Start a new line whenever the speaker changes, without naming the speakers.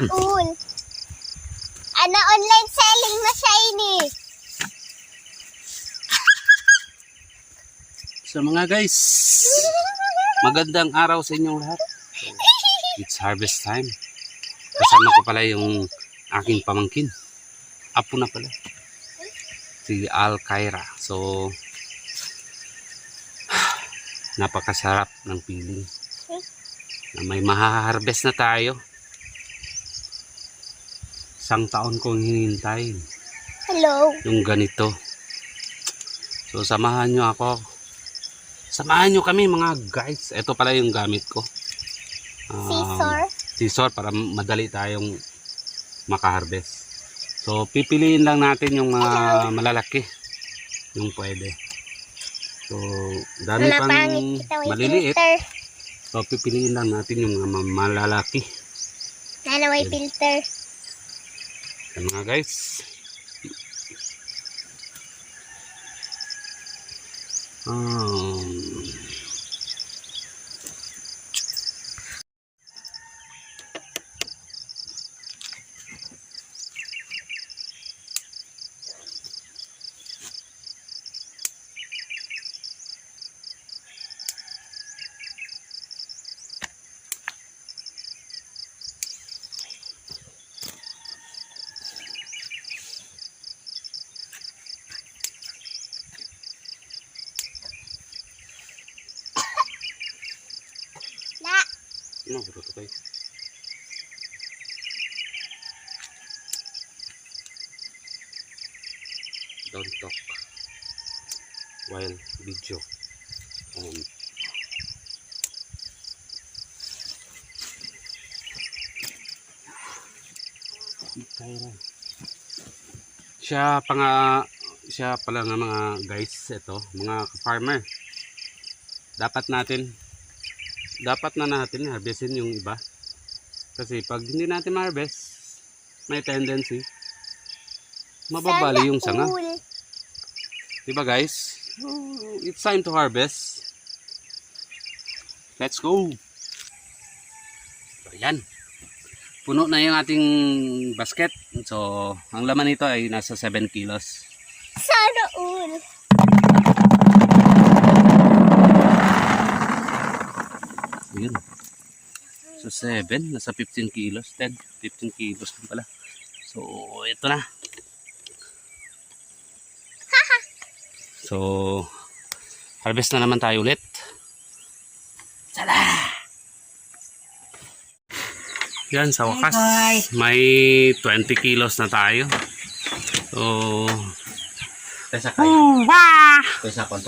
Yan.
Cool. Ano, online selling na shiny.
So mga guys, magandang araw sa inyong lahat. It's harvest time. Kasama ko pala yung aking pamangkin. Apo na pala. Si Al Kaira. So, napakasarap ng feeling. Na may mahaharvest na tayo. Isang taon kong hinintay
Hello.
yung ganito. So, samahan nyo ako. Samahan nyo kami mga guys. Ito pala yung gamit ko. Um,
Scissor.
Scissor para madali tayong makaharvest. So, pipiliin lang natin yung mga malalaki. Yung pwede. So, dami pang
kita may
maliliit.
filter.
So, pipiliin lang natin yung mga ma- malalaki.
Nana may filter.
Yan mga guys. Um,
Na.
Sino ba ito kayo? Don't talk while video on. Siya pa nga siya pala nga mga guys ito mga farmer dapat natin dapat na natin harvestin yung iba. Kasi pag hindi natin ma-harvest, may tendency mababali yung sanga. Diba guys? Oh, It's time to harvest. Let's go! So, yan. Puno na yung ating basket. So, ang laman nito ay nasa 7 kilos.
Sana all.
Yun. So 7, nasa 15 kilos. 10, 15 kilos din pala. So, ito na. so, harvest na naman tayo ulit. Tala! Yan, sa wakas, may 20 kilos na tayo. So, Tesa kayo. Tesa kwanto